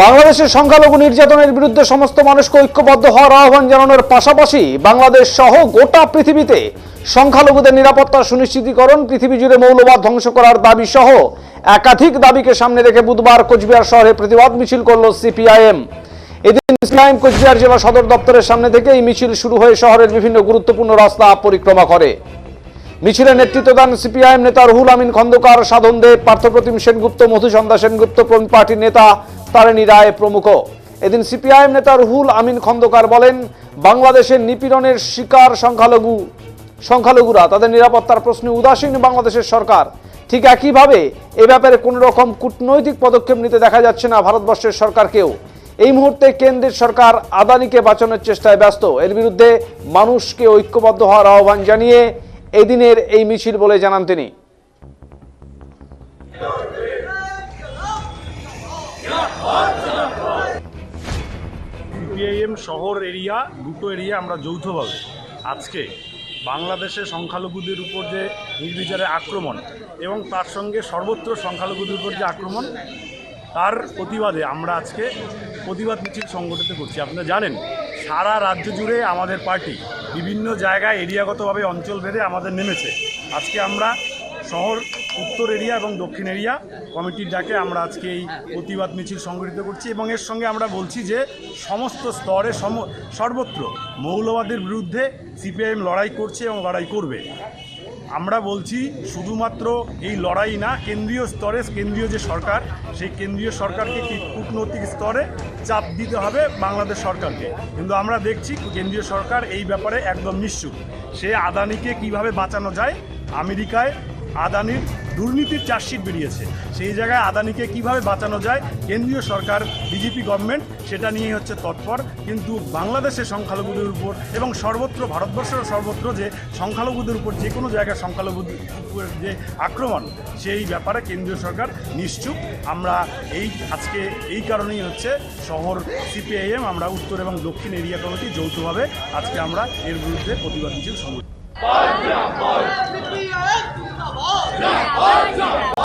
বাংলাদেশের সংখ্যালঘু নির্যাতনের বিরুদ্ধে সমস্ত মানুষকে ঐক্যবদ্ধ হওয়ার আহ্বান জানানোর পাশাপাশি বাংলাদেশ সহ গোটা পৃথিবীতে সংখ্যালঘুদের নিরাপত্তা সুনিশ্চিতীকরণ, পৃথিবী জুড়ে মৌলবাদ ধ্বংস করার দাবি সহ একাধিক দাবিকে সামনে রেখে বুধবার কোচবিহার শহরে প্রতিবাদ মিছিল করল সিপিআইএম। এদিন ইসলাম কোচবিহার জেলা সদর দপ্তরের সামনে থেকে এই মিছিল শুরু হয়ে শহরের বিভিন্ন গুরুত্বপূর্ণ রাস্তা পরিক্রমা করে। মিছিলে নেতৃত্ব দেন সিপিআইএম নেতা রুহুল আমিন খন্দকার, সাধন দেব, পার্থপ্রতিম সেনগুপ্ত মধুসন্ধ্যা সেনগুপ্ত প্রমুখ পার্টির নেতা তারিণী রায় প্রমুখ। এদিন সিপিআইএম নেতা রুহুল আমিন খন্দকার বলেন, বাংলাদেশের নিপীড়নের শিকার সংখ্যালঘু সংখ্যালঘুরা তাদের নিরাপত্তার প্রশ্নে উদাসীন বাংলাদেশের সরকার। ঠিক একইভাবে এ ব্যাপারে কোনো রকম কূটনৈতিক পদক্ষেপ নিতে দেখা যাচ্ছে না ভারতবর্ষের সরকারকেও। এই মুহূর্তে কেন্দ্রের সরকার আদানিকে বাঁচানোর চেষ্টায় ব্যস্ত। এর বিরুদ্ধে মানুষকে ঐক্যবদ্ধ হওয়ার আহ্বান জানিয়ে এদিনের এই মিছিল বলে জানান তিনি। সিপিআইএম শহর এরিয়া দুটো এরিয়া আমরা যৌথভাবে। আজকে বাংলাদেশে সংখ্যালঘুদের উপর যে নির্বিচারে আক্রমণ এবং তার সঙ্গে সর্বত্র সংখ্যালঘুদের উপর যে আক্রমণ, তার প্রতিবাদে আমরা আজকে প্রতিবাদ মিছিল সংগঠিত করছি। আপনারা জানেন, সারা রাজ্য জুড়ে আমাদের পার্টি বিভিন্ন জায়গায় এরিয়াগতভাবে অঞ্চল ভেদে আমাদের নেমেছে। আজকে আমরা শহর, উত্তর এরিয়া এবং দক্ষিণ এরিয়া কমিটির ডাকে আমরা আজকে এই প্রতিবাদ মিছিল সংগঠিত করছি এবং এর সঙ্গে আমরা বলছি যে সমস্ত স্তরে সম, সর্বত্র মৌলবাদের বিরুদ্ধে সিপিআইএম লড়াই করছে এবং লড়াই করবে। আমরা বলছি শুধুমাত্র এই লড়াই না, কেন্দ্রীয় স্তরে কেন্দ্রীয় যে সরকার, সেই কেন্দ্রীয় সরকারকে কূটনৈতিক স্তরে চাপ দিতে হবে বাংলাদেশ সরকারকে? কিন্তু আমরা দেখছি কেন্দ্রীয় সরকার এই ব্যাপারে একদম নিশ্চুপ। সে আদানিকে কীভাবে বাঁচানো যায়? আমেরিকায় আদানির দুর্নীতির চার্জশিট বেরিয়েছে। সেই জায়গায় আদানিকে কীভাবে বাঁচানো যায়, কেন্দ্রীয় সরকার, বিজেপি গভর্নমেন্ট সেটা নিয়ে হচ্ছে তৎপর। কিন্তু বাংলাদেশের সংখ্যালঘুদের উপর এবং সর্বত্র, ভারতবর্ষের সর্বত্র যে সংখ্যালঘুদের উপর যে কোনো জায়গায় সংখ্যালঘুদের যে আক্রমণ, সেই ব্যাপারে কেন্দ্রীয় সরকার নিশ্চুপ। আমরা এই, আজকে এই কারণেই হচ্ছে শহর সিপিআইএম, আমরা উত্তর এবং দক্ষিণ এরিয়া কমিটি যৌথভাবে আজকে আমরা এর বিরুদ্ধে প্রতিবাদ মিছিল সংগঠিত Forza, forza! Forza, forza!